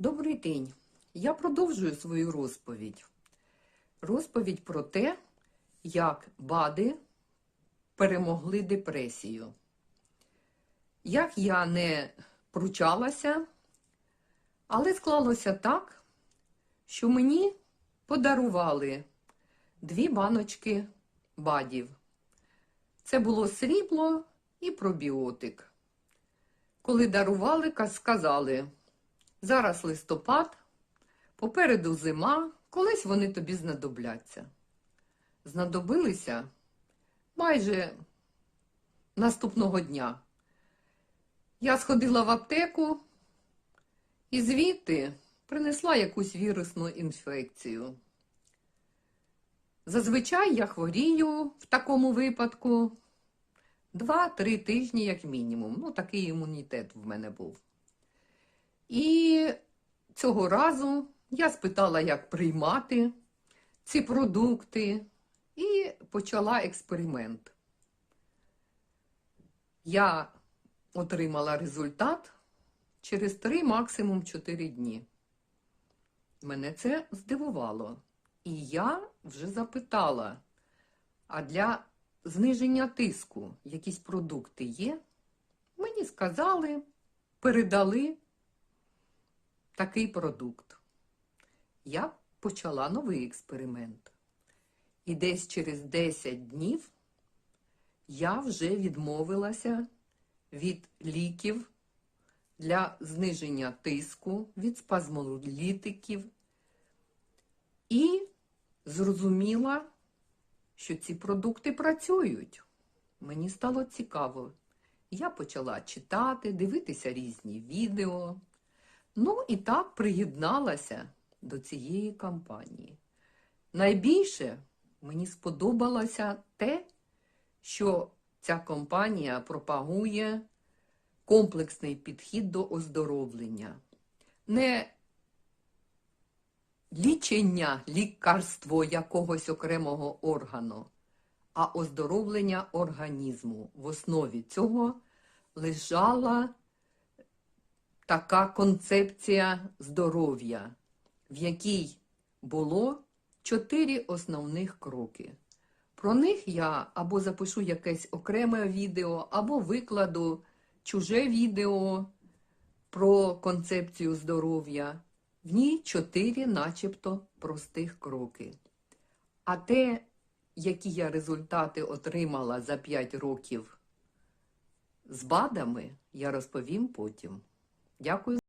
Добрий день. Я продовжую свою розповідь. Розповідь про те, як БАДи перемогли депресію. Як я не пручалася, але склалося так, що мені подарували дві баночки БАДів. Це було срібло і пробіотик. Коли дарували, сказали, зараз листопад, попереду зима, колись вони тобі знадобляться. Знадобилися майже наступного дня. Я сходила в аптеку і звідти принесла якусь вірусну інфекцію. Зазвичай я хворію в такому випадку Два-три тижні, як мінімум. Ну, такий імунітет в мене був. І цього разу я спитала, як приймати ці продукти, і почала експеримент. Я отримала результат через 3, максимум 4 дні. Мене це здивувало. І я вже запитала, а для зниження тиску якісь продукти є? Мені сказали, передали такий продукт. Я почала новий експеримент. І десь через 10 днів я вже відмовилася від ліків для зниження тиску, від спазмолітиків і зрозуміла, що ці продукти працюють. Мені стало цікаво. Я почала читати, дивитися різні відео. Ну і так приєдналася до цієї кампанії. Найбільше мені сподобалося те, що ця компанія пропагує комплексний підхід до оздоровлення. Не лічення, лікарство якогось окремого органу, а оздоровлення організму. В основі цього лежала така концепція здоров'я, в якій було чотири основних кроки. Про них я або запишу якесь окреме відео, або викладу чуже відео про концепцію здоров'я. В ній чотири, начебто, простих кроки. А те, які я результати отримала за 5 років з БАДами, я розповім потім. Дякую.